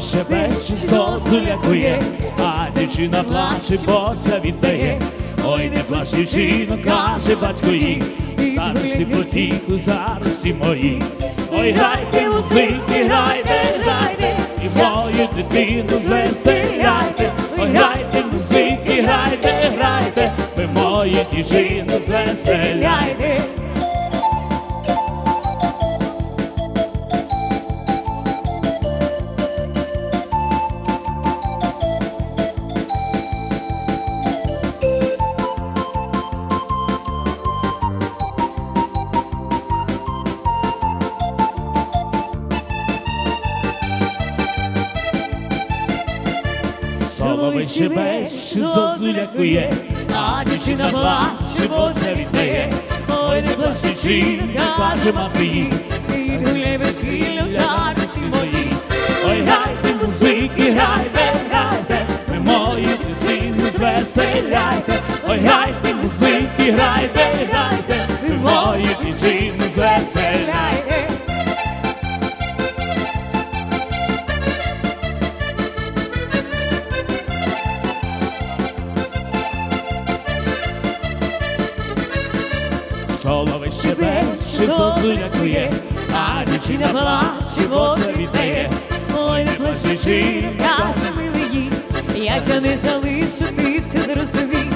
щебече, зозуля кує, а дівчина плаче, боса віддає. Ой, не плач, дівчино, каже батько їй, станеш ти потіку зараз і мої. Ой, грайте, музики, грайте, грайте, і мою дитину звеселяйте. Ой, грайте, музики, грайте, грайте, ви мою дівчину звеселяйте. Соловей щебече, зозуля кує, а дівчина плаче, боса віддає. Ой, не плач, дівчина, каже мати їй, І гуляй весілля зараз і мої. Ой, грайте, музики, грайте, грайте, ви мої дівчину звеселяйте. Ой, грайте, музики, грайте, грайте, ви мої дівчину звеселяйте. Соловей щебече, зозуля кує, а дівчина плаче, боса віддає. Ой, не плач, дівчина, каже милий, я тя не залишу, ти це зрозумій.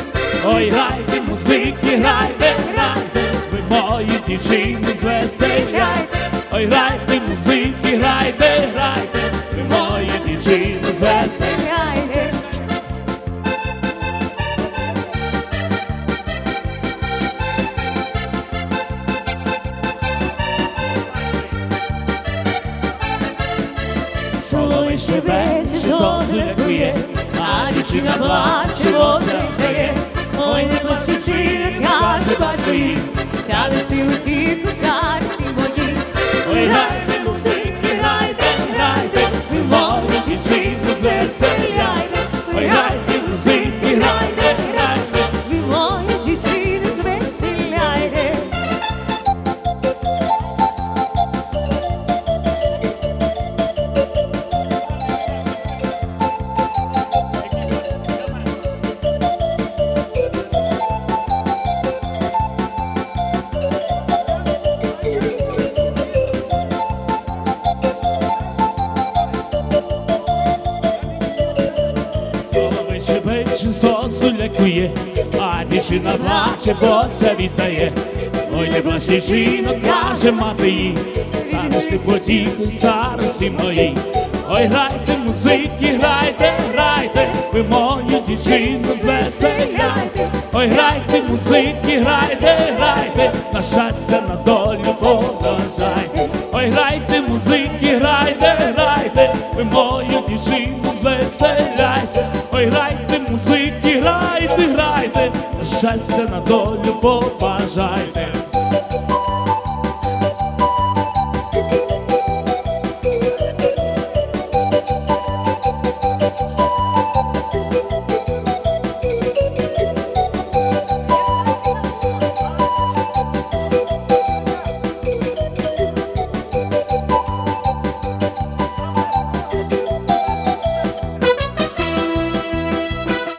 Ой, грайте, музики, грайте, грайте, ви мої дівчини звеселяйте. Ой, грайте, музики, грайте, грайте, ви мої дівчини звеселяйте. Соловей щебече, зозуля кує, а дівчина плаче, боса віддає. Ой, не дівчина, каже батько їй, станеш ти у тіку зараз і мої. Ой, грайте, музики, грайте, грайте, ви мої дівчини звеселяйте. Зозуля кує, а дівчина плаче, боса віддає. Ой, не плач, дівчино, каже мати їй, станеш ти потіку старості моїй. Ой, грайте, музики, грайте, грайте, ви мою дівчину звеселяйте. Ой, грайте, музики, грайте, грайте, на щастя, на долю поважайте. Ой, грайте, музики, щастя, на долю побажайте.